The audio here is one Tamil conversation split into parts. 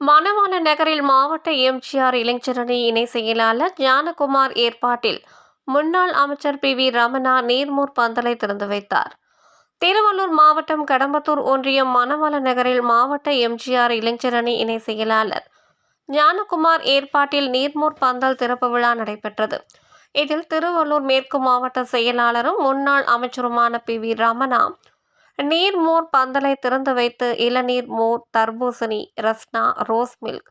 மணவாள நகரில் மாவட்ட எம்ஜிஆர் இளைஞரணி இணை செயலாளர் ஞானகுமார் ஏற்பாட்டில் முன்னாள் அமைச்சர் பி வி ரமணா நீர்மூர் பந்தலை திறந்து வைத்தார். திருவள்ளூர் மாவட்டம் கடம்பத்தூர் ஒன்றியம் மணவாள நகரில் மாவட்ட எம்ஜிஆர் இளைஞரணி இணை செயலாளர் ஞானகுமார் ஏற்பாட்டில் நீர்மூர் பந்தல் திறப்பு விழா நடைபெற்றது. இதில் திருவள்ளூர் மேற்கு மாவட்ட செயலாளரும் முன்னாள் அமைச்சருமான பி வி ரமணா நீர்மோர் பந்தலை திறந்து வைத்து இளநீர் மோர் தர்பூசணி ரஸ்னா ரோஸ் மில்க்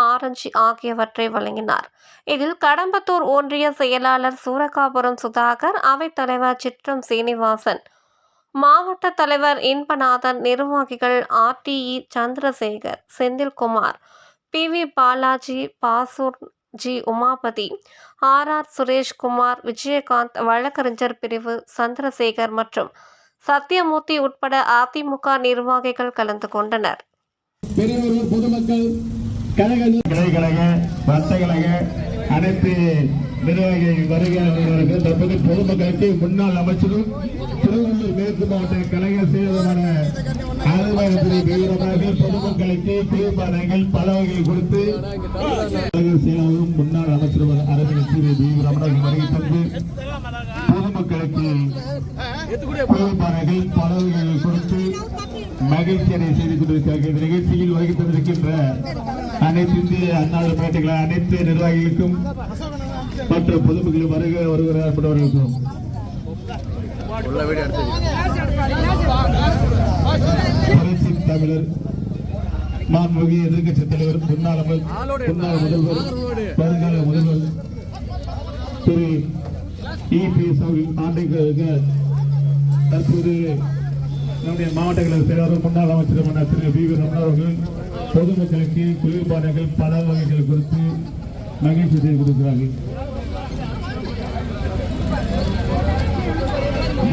ஆரஞ்சு ஆகியவற்றை வழங்கினார். இதில் கடம்பத்தூர் ஒன்றிய செயலாளர் சூரகாபுரம் சுதாகர் அவைத்தலைவர் சிற்றம் சீனிவாசன் மாவட்ட தலைவர் இன்பநாதன் நிர்வாகிகள் RTE Chandrasekar Senthilkumar P V Balaji Pasur G Umapathi R R Sureshkumar Vijayakanth வழக்கறிஞர் பிரிவு சந்திரசேகர் மற்றும் சத்யமூர்த்தி உட்பட அதிமுக நிர்வாகிகள் கலந்து கொண்டனர். அனைத்து நிர்வாகிகள் வருகிறவர்களுக்கு தற்போது பொதுமக்களுக்கு முன்னாள் அமைச்சரும் திருவள்ளூர் மாவட்ட கழக சேதமான அலுவலகத்துறை வீரமாக பொதுமக்களுக்கு தீர்மானங்கள் பல வகையில் கொடுத்து கழக செயலாளரும் முன்னாள் அமைச்சரும் அரவிந்த் திரு வி ரமணன் வருகை தந்து பொதுமக்களுக்கு தீர்மானங்கள் பல வகையில் கொடுத்து மகிழ்ச்சியடை செய்து கொண்டிருக்கிறார்கள். இந்த நிகழ்ச்சியில் வருகை தந்திருக்கின்ற அனைத்து இந்திய அண்ணா பேட்டைகள் அனைத்து நிர்வாகிகளுக்கும் மற்ற பொதுமக்களும் வருக புரட்சி தமிழர் மாண்புமிகு எதிர்க்கட்சி தலைவர் முன்னாள் முன்னாள் முதல்வர் வருங்கால முதல்வர் திரு இபிஎஸ் அவர்கள் ஆண்டுகளுக்கு தற்போது நம்முடைய மாவட்ட கழக செயலாளர் முன்னாள் அமைச்சருமான திரு வி ரமணா அவர்கள் பொதுமக்களுக்கு குளிர்பானங்கள் பல வகைகள் கொடுத்து மகிழ்ச்சி செய்து கொடுக்கிறார்கள்